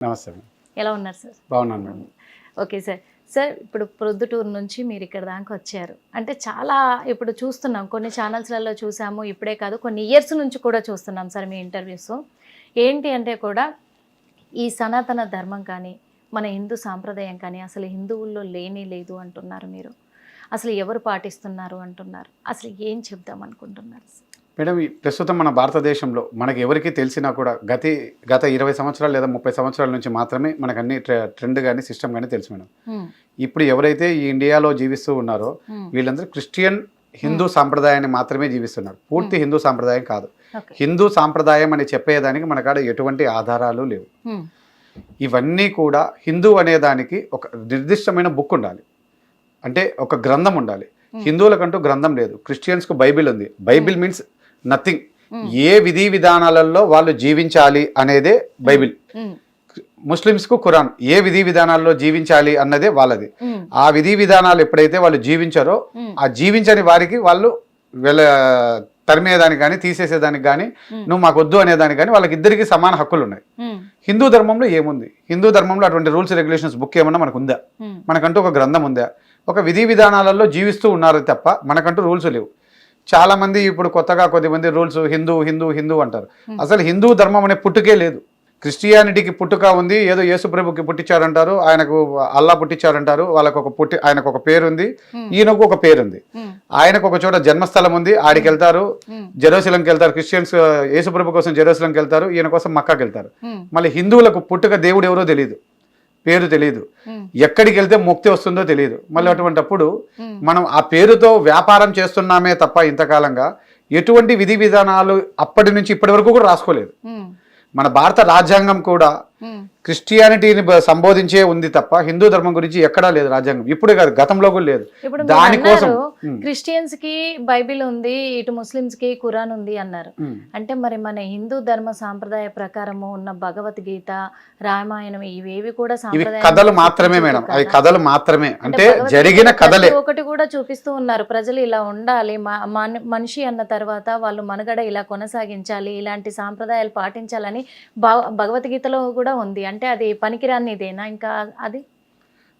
నమస్తే మేడం. ఎలా ఉన్నారు సార్? బాగున్నాను మేడం. Okay sir. సార్ ఇప్పుడు ప్రొద్దుటూరు నుంచి మీరు ఇక్కడ దాకా వచ్చారు. అంటే చాలా ఇప్పుడు చూస్తున్నాం కొన్ని ఛానల్స్లలో చూసాము ఇప్పుడే కాదు కొన్ని ఇయర్స్ నుంచి కూడా చూస్తున్నాం సార్ మీ ఇంటర్వ్యూస్. ఏంటి అంటే కూడా ఈ సనాతన ధర్మం కానీ మన హిందూ సాంప్రదాయం కానీ అసలు హిందువుల్లో లేనే లేదు అంటున్నారు మీరు. అసలు ఎవరు పాటిస్తున్నారు అంటున్నారు. అసలు ఏం చెప్దాం అనుకుంటున్నారు సార్? మేడం ప్రస్తుతం మన భారతదేశంలో మనకి ఎవరికి తెలిసినా కూడా గతి గత ఇరవై సంవత్సరాలు లేదా ముప్పై సంవత్సరాల నుంచి మాత్రమే మనకు అన్ని ట్రె- ట్రెండ్ కానీ సిస్టమ్ కానీ తెలుసు మేడం. ఇప్పుడు ఎవరైతే ఈ ఇండియాలో జీవిస్తూ ఉన్నారో వీళ్ళందరూ క్రిస్టియన్ హిందూ సాంప్రదాయాన్ని మాత్రమే జీవిస్తున్నారు. పూర్తి హిందూ సాంప్రదాయం కాదు. హిందూ సాంప్రదాయం అని చెప్పేదానికి మన కాడ ఎటువంటి ఆధారాలు లేవు. ఇవన్నీ కూడా హిందూ అనే దానికి ఒక నిర్దిష్టమైన బుక్ ఉండాలి. అంటే ఒక గ్రంథం ఉండాలి. హిందువులకంటూ గ్రంథం లేదు. క్రిస్టియన్స్కు బైబిల్ ఉంది. Bible means nothing. ఏ విధి విధానాలలో వాళ్ళు జీవించాలి అనేదే బైబిల్. ముస్లిమ్స్కు ఖురాన్ ఏ విధి విధానాల్లో జీవించాలి అన్నదే వాళ్ళది. ఆ విధి విధానాలు ఎప్పుడైతే వాళ్ళు జీవించారో ఆ జీవించని వారికి వాళ్ళు వెళ్ళ తరిమేదానికి కానీ తీసేసేదానికి కానీ నువ్వు మాకు వద్దు అనేదానికి కానీ వాళ్ళకి ఇద్దరికి సమాన హక్కులు ఉన్నాయి హిందూ ధర్మంలో ఏముంది? హిందూ ధర్మంలో అటువంటి రూల్స్ రెగ్యులేషన్స్ బుక్ ఏమన్నా మనకు ఉందా మనకంటూ ఒక గ్రంథం ఉందా? ఒక విధి విధానాలలో జీవిస్తూ ఉన్నారు తప్ప మనకంటూ రూల్స్ లేవు. చాలా మంది ఇప్పుడు కొత్తగా కొద్దిమంది రూల్స్ హిందూ హిందూ హిందూ అంటారు. అసలు హిందూ ధర్మం అనే పుట్టుకే లేదు. క్రిస్టియానిటీకి పుట్టుక ఉంది ఏదో యేసు ప్రభుకి పుట్టించారంటారు ఆయనకు అల్లా పుట్టించారంటారు వాళ్ళకు ఒక పుట్టి ఆయనకు ఒక పేరు ఉంది హ్మ్, ఈయనకు ఒక పేరు ఉంది హ్మ్, ఆయనకు ఒక చోట జన్మస్థలం ఉంది ఆడికి వెళ్తారు జెరూసలంకి వెళ్తారు క్రిస్టియన్స్ యేసు ప్రభు కోసం జెరూసలంకి వెళ్తారు ఈయన కోసం మక్కాకి వెళ్తారు. మళ్ళీ హిందువులకు పుట్టుక దేవుడు ఎవరో తెలియదు పేరు తెలియదు ఎక్కడికి వెళ్తే ముక్తి వస్తుందో తెలియదు మళ్ళీ అటువంటప్పుడు మనం ఆ పేరుతో వ్యాపారం చేస్తున్నామే తప్ప ఇంతకాలంగా ఎటువంటి విధి విధానాలు అప్పటి నుంచి ఇప్పటి వరకు కూడా రాసుకోలేదు. మన భారత రాజ్యాంగం కూడా క్రిస్టియానిటీని సంబోధించే ఉంది తప్ప హిందూ ధర్మం గురించి ఎక్కడా లేదు రాజ్యాంగం. ఇప్పుడు కాదు గతంలో కూడా లేదు. దానికోసం క్రిస్టియన్స్కి బైబిల్ ఉంది ఇటు ముస్లిమ్స్కి ఖురాన్ ఉంది అన్నారు. అంటే మరి మన హిందూ ధర్మ సాంప్రదాయ ప్రకారము ఉన్న భగవద్గీత రామాయణం ఇవేవి కూడా కథలు మాత్రమే మేడం. అవి కథలు మాత్రమే. అంటే జరిగిన కథలే. ఒకటి కూడా చూపిస్తూ ఉన్నారు. ప్రజలు ఇలా ఉండాలి మనిషి అన్న తర్వాత వాళ్ళు మనుగడ ఇలా కొనసాగించాలి ఇలాంటి సాంప్రదాయాలు పాటించాలని భగ- భగవద్గీతలో కూడా ఉంది. అంటే అది పనికిరానిదేనా ఇంకా అది?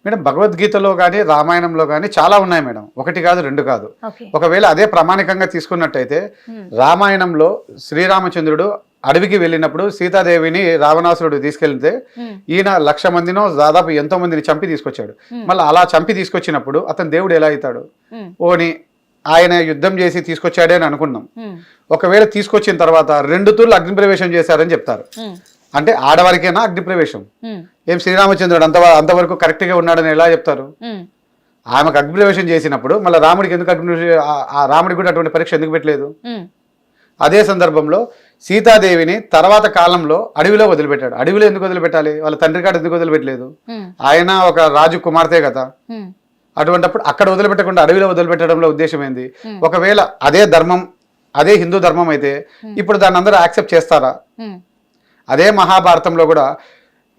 మేడం భగవద్గీతలో కానీ రామాయణంలో కానీ చాలా ఉన్నాయి మేడం. ఒకటి కాదు రెండు కాదు. ఒకవేళ అదే ప్రామాణికంగా తీసుకున్నట్టయితే రామాయణంలో శ్రీరామచంద్రుడు అడవికి వెళ్ళినప్పుడు సీతాదేవిని రావణాసురుడు తీసుకెళ్తే ఈయన లక్ష మందినో దాదాపు ఎంతో మందిని చంపి తీసుకొచ్చాడు. మళ్ళీ అలా చంపి తీసుకొచ్చినప్పుడు అతను దేవుడు ఎలా అవుతాడు? ఓని ఆయన యుద్ధం చేసి తీసుకొచ్చాడే అని అనుకున్నాం. ఒకవేళ తీసుకొచ్చిన తర్వాత రెండు తూర్లు అగ్ని ప్రవేశం చేశారని చెప్తారు. అంటే ఆడవారికైనా అగ్ని ప్రవేశం ఏం శ్రీరామచంద్రుడు అంత అంతవరకు కరెక్ట్గా ఉన్నాడని ఎలా చెప్తారు? ఆమెకు అగ్నిప్రవేశం చేసినప్పుడు మళ్ళీ రాముడికి ఎందుకు అగ్ని ఆ రాముడికి కూడా అటువంటి పరీక్ష ఎందుకు పెట్టలేదు? అదే సందర్భంలో సీతాదేవిని తర్వాత కాలంలో అడవిలో వదిలిపెట్టాడు. అడవిలో ఎందుకు వదిలిపెట్టాలి? వాళ్ళ తండ్రి కాడ ఎందుకు వదిలిపెట్టలేదు? ఆయన ఒక రాజు కుమార్తె కదా. అటువంటప్పుడు అక్కడ వదిలిపెట్టకుండా అడవిలో వదిలిపెట్టడంలో ఉద్దేశం ఏంది. ఒకవేళ అదే ధర్మం అదే హిందూ ధర్మం అయితే ఇప్పుడు దాన్ని అందరూ యాక్సెప్ట్ చేస్తారా? అదే మహాభారతంలో కూడా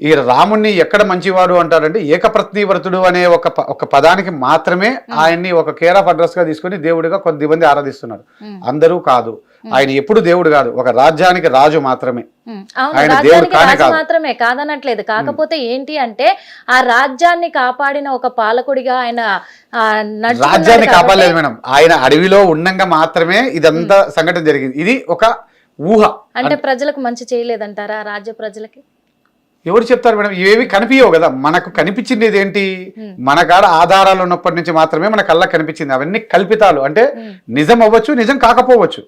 ఈ రాముణ్ణి ఎక్కడ మంచివాడు అంటారంటే ఏకప్రత్నివ్రతుడు అనే ఒక ఒక పదానికి మాత్రమే ఆయన్ని ఒక కేర్ ఆఫ్ అడ్రస్గా తీసుకొని దేవుడిగా కొద్దిమంది ఆరాధిస్తున్నారు. అందరూ కాదు. ఆయన ఎప్పుడు దేవుడు కాదు. ఒక రాజ్యానికి రాజు మాత్రమే. ఆయన దేవుడు కానే కాదు. మాత్రమే కాదనట్లేదు. కాకపోతే ఏంటి అంటే ఆ రాజ్యాన్ని కాపాడిన ఒక పాలకుడిగా ఆయన రాజ్యాన్ని కాపాడలేదు మేడం. ఆయన అడవిలో ఉండంగా మాత్రమే ఇదంతా సంఘటన జరిగింది. ఇది ఒక ఊహ. అంటే ప్రజలకు మంచి చేయలేదంటారా రాజ్య ప్రజలకి? ఎవరు చెప్తారు మేడం? ఇవేవి కనిపించవు కదా. మనకు కనిపించింది ఏంటి. మన కాడ ఆధారాలు ఉన్నప్పటి నుంచి మాత్రమే మన కళ్ళకు కనిపించింది. అవన్నీ కల్పితాలు. అంటే నిజం అవ్వచ్చు నిజం కాకపోవచ్చు.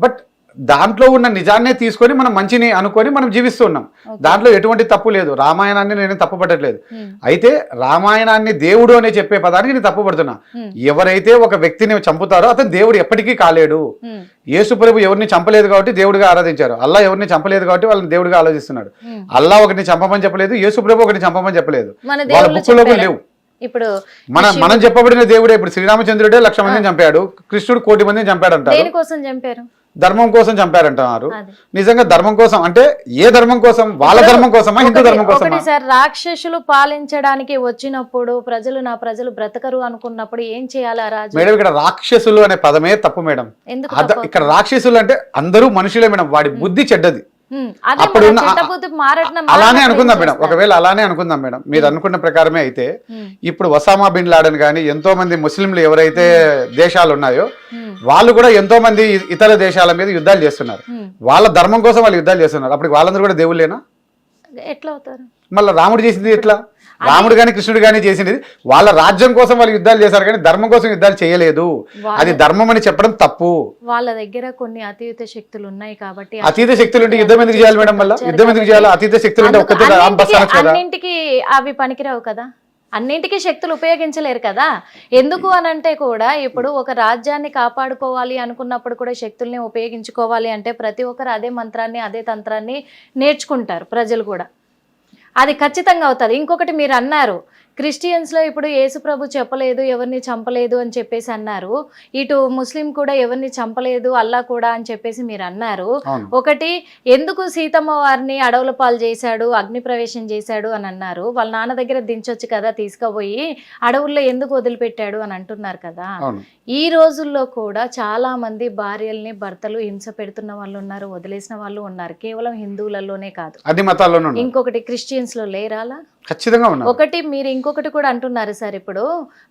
బట్ దాంట్లో ఉన్న నిజాన్నే తీసుకొని మనం మంచిని అనుకొని మనం జీవిస్తున్నాం. దాంట్లో ఎటువంటి తప్పు లేదు. రామాయణాన్ని నేను తప్పు పట్టట్లేదు ఉమ్, అయితే రామాయణాన్ని దేవుడు అనే చెప్పే పదానికి నేను తప్పు పడుతున్నా ఉమ్, ఎవరైతే ఒక వ్యక్తిని చంపుతారో అతను దేవుడు ఎప్పటికీ కాలేడు. ఉమ్, యేసు ప్రభు ఎవరిని చంపలేదు కాబట్టి దేవుడిగా ఆరాధించారు. అల్లా ఎవరిని చంపలేదు కాబట్టి వాళ్ళని దేవుడిగా ఆలోచిస్తున్నాడు. అల్లా ఒకరిని చంపమని చెప్పలేదు యేసు ప్రభు ఒకరిని చంపమని చెప్పలేదు. వాళ్ళ బుక్కులో? లేవు. ఇప్పుడు మన మనం చెప్పబడిన దేవుడే ఇప్పుడు శ్రీరామచంద్రుడే లక్ష మందిని చంపాడు కృష్ణుడు కోటి మందిని చంపాడు అంటారు దేనికోసం చంపారు? ధర్మం కోసం చంపారంటున్నారు. నిజంగా ధర్మం కోసం అంటే ఏ ధర్మం కోసం? వాళ్ళ ధర్మం కోసమా? హిందూ ధర్మం ఒకటి సార్ రాక్షసులు పాలించడానికి వచ్చినప్పుడు ప్రజలు నా ప్రజలు బ్రతకరు అనుకున్నప్పుడు ఏం చేయాలి రాజు? మేడం ఇక్కడ రాక్షసులు అనే పదమే తప్పు మేడం? ఇక్కడ రాక్షసులు అంటే అందరూ మనుషులే మేడం. వాడి బుద్ధి చెడ్డది. అప్పుడు అలానే అనుకుందాం మేడం? ఒకవేళ అలానే అనుకుందాం మేడం. మీరు అనుకున్న ప్రకారమే అయితే ఇప్పుడు వసామా బిన్ లాడన్ కానీ ఎంతో మంది ముస్లింలు ఎవరైతే దేశాలు ఉన్నాయో వాళ్ళు కూడా ఎంతో మంది ఇతర దేశాల మీద యుద్ధాలు చేస్తున్నారు. వాళ్ళ ధర్మం కోసం వాళ్ళు యుద్ధాలు చేస్తున్నారు. అప్పుడు వాళ్ళందరూ కూడా దేవుళ్ళేనా? ఎట్లా అవుతారు? మళ్ళీ రాముడు చేసింది ఎట్లా? రాముడు కానీ కృష్ణుడు కానీ చేసింది వాళ్ళ రాజ్యం కోసం వాళ్ళు యుద్ధాలు చేశారు కానీ ధర్మం కోసం యుద్ధాలు చేయలేదు. అది ధర్మం అని చెప్పడం తప్పు. వాళ్ళ దగ్గర కొన్ని అతీత శక్తులు ఉన్నాయి కాబట్టి అతీత శక్తులు ఉంటే యుద్ధం ఎందుకు చేయాలి మేడం మళ్ళీ? యుద్ధం ఎందుకు చేయాలి? అతీత శక్తులు ఉంటే ఒక్కతే అవి పనికిరావు కదా? అన్నింటికీ శక్తులు ఉపయోగించలేరు కదా? ఎందుకు అని అంటే కూడా ఇప్పుడు ఒక రాజ్యాన్ని కాపాడుకోవాలి అనుకున్నప్పుడు కూడా శక్తుల్ని ఉపయోగించుకోవాలి అంటే ప్రతి ఒక్కరు అదే మంత్రాన్ని అదే తంత్రాన్ని నేర్చుకుంటారు ప్రజలు కూడా. అది ఖచ్చితంగా అవుతుంది. ఇంకొకటి మీరు అన్నారు క్రిస్టియన్స్లో ఇప్పుడు యేసుప్రభు చెప్పలేదు ఎవరిని చంపలేదు అని చెప్పేసి అన్నారు. ఇటు ముస్లిం కూడా ఎవరిని చంపలేదు అల్లా కూడా అని చెప్పేసి మీరు అన్నారు. ఒకటి ఎందుకు సీతమ్మ వారిని అడవుల పాలు చేశాడు అగ్ని ప్రవేశం చేశాడు అని అన్నారు. వాళ్ళ నాన్న దగ్గర దించొచ్చు కదా తీసుకుపోయి అడవుల్లో ఎందుకు వదిలిపెట్టాడు అని అంటున్నారు కదా. ఈ రోజుల్లో కూడా చాలా మంది భార్యల్ని భర్తలు హింస పెడుతున్న వాళ్ళు ఉన్నారు వదిలేసిన వాళ్ళు ఉన్నారు. కేవలం హిందువులలోనే కాదు. మతాల్లోనూ. ఇంకొకటి క్రిస్టియన్స్లో లేరాలా? ఖచ్చితంగా ఒకటి మీరు ఇంకొకటి కూడా అంటున్నారు సార్ ఇప్పుడు.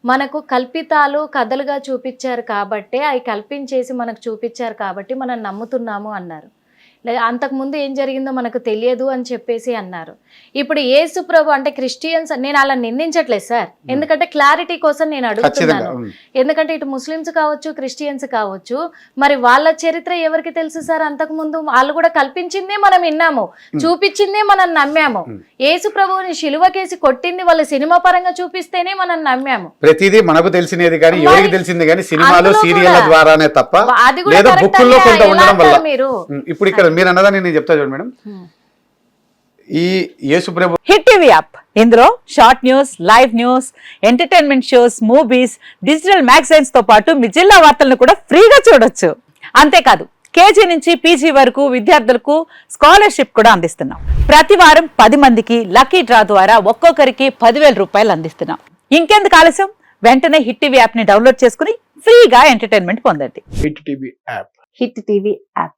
మనకు కల్పితాలు కథలుగా చూపించారు కాబట్టి అవి కల్పించేసి మనకు చూపించారు కాబట్టి మనం నమ్ముతున్నాము అన్నారు. లే- అంతకుముందు ఏం జరిగిందో మనకు తెలియదు అని చెప్పేసి అన్నారు. ఇప్పుడు యేసు ప్రభు అంటే క్రిస్టియన్స్ నేను అలా నిందించట్లేదు సార్. ఎందుకంటే క్లారిటీ కోసం నేను అడుగుతున్నాను. ఎందుకంటే ఇటు ముస్లిమ్స్ కావచ్చు క్రిస్టియన్స్ కావచ్చు మరి వాళ్ళ చరిత్ర ఎవరికి తెలుసు సార్? అంతకు ముందు వాళ్ళు కూడా కల్పించిందే మనం విన్నాము చూపించిందే మనం నమ్మాము. యేసు ప్రభువుని శిలువకేసి కొట్టింది వాళ్ళ సినిమా పరంగా చూపిస్తేనే మనం నమ్మాము. ప్రతిదీ మనకు తెలిసినది కానీ ఎవరికి తెలిసింది కానీ సినిమాలు సీరియల్ ద్వారానే తప్ప అది కూడా లేదా బుక్కుల్లో కొంత ఉండడం వల్ల. మీరు? ఇప్పుడు ఇక్కడ మీరు అన్నదాన్ని నేను చెప్తా చూడండి మేడం. ఈ యేసు ప్రభు హిట్ టీవీ యాప్. ఇందులో short news live news entertainment shows movies digital మ్యాగజైన్స్తో పాటు మీ జిల్లా వార్తలను కూడా ఫ్రీగా చూడొచ్చు. అంతేకాదు కేజీ నుంచి పీజీ వరకు విద్యార్థులకు స్కాలర్షిప్ కూడా అందిస్తున్నాం. ప్రతి వారం పది మందికి లక్కీ డ్రా ద్వారా ఒక్కొక్కరికి పదివేల రూపాయలు అందిస్తున్నాం. ఇంకెందుకు ఆలస్యం? వెంటనే హిట్ టీవీ యాప్ని డౌన్లోడ్ చేసుకుని ఫ్రీగా ఎంటర్టైన్మెంట్ పొందండి. Hit TV app. Hit TV app.